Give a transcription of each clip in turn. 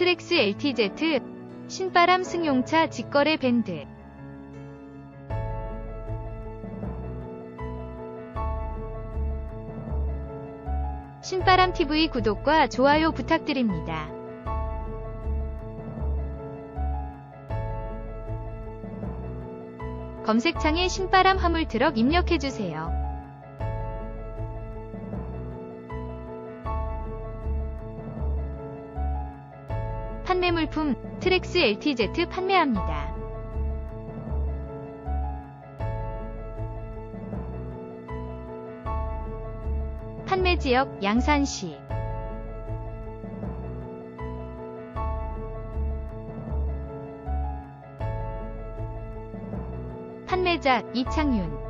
트렉스 LTZ 신바람 승용차 직거래 밴드 신바람 TV 구독과 좋아요 부탁드립니다. 검색창에 신바람 화물 트럭 입력해주세요. 판매 물품 트렉스 LTZ 판매합니다. 판매 지역 양산시 판매자 이창윤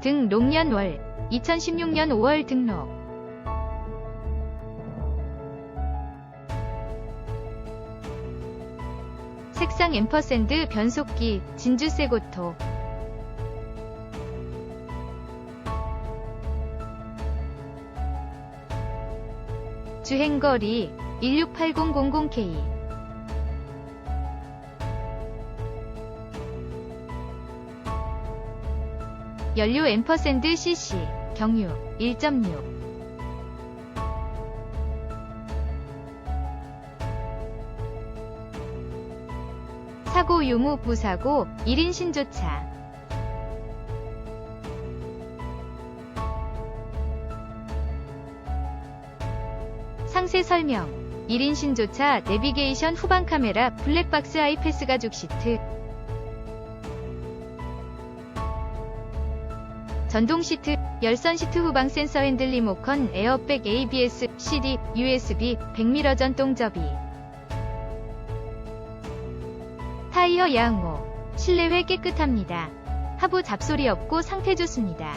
등록년월 2016년 5월 등록. 색상 앰퍼샌드 변속기 진주세고토. 주행거리 168000K 연료 앰퍼샌드 cc 경유 1.6 사고 유무 부사고 1인 신조차. 상세 설명. 1인 신조차 내비게이션 후방 카메라 블랙박스 아이패스 가죽 시트 전동 시트, 열선 시트 후방 센서 핸들 리모컨, 에어백 ABS, CD, USB, 100mm 전동 접이. 타이어 양호. 실내외 깨끗합니다. 하부 잡소리 없고 상태 좋습니다.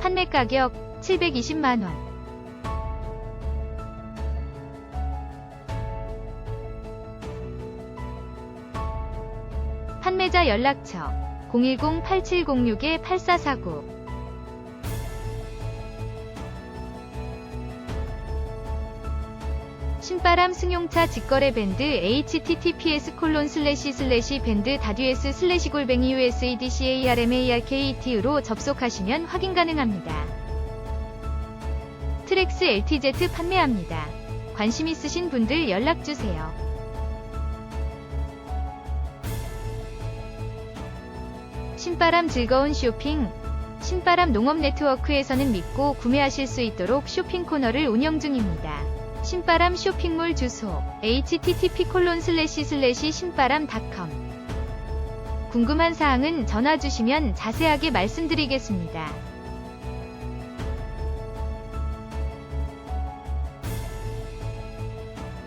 판매 가격 720만원. 판매자 연락처 010-8706-8449 신바람 승용차 직거래 밴드 https 콜론 슬래시 슬래시 밴드 다듀에스 슬래시 골뱅이 usedcarmarket로 접속하시면 확인 가능합니다. 트렉스 LTZ 판매합니다. 관심 있으신 분들 연락주세요. 신바람 즐거운 쇼핑 신바람 농업 네트워크에서는 믿고 구매하실 수 있도록 쇼핑 코너를 운영 중입니다. 신바람 쇼핑몰 주소 http 콜론 슬래시 슬래시 신바람닷컴 궁금한 사항은 전화 주시면 자세하게 말씀드리겠습니다.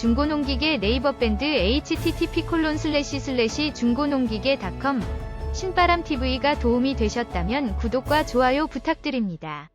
중고농기계 네이버 밴드 http 콜론 슬래시 슬래시 중고농기계닷컴 신바람TV가 도움이 되셨다면 구독과 좋아요 부탁드립니다.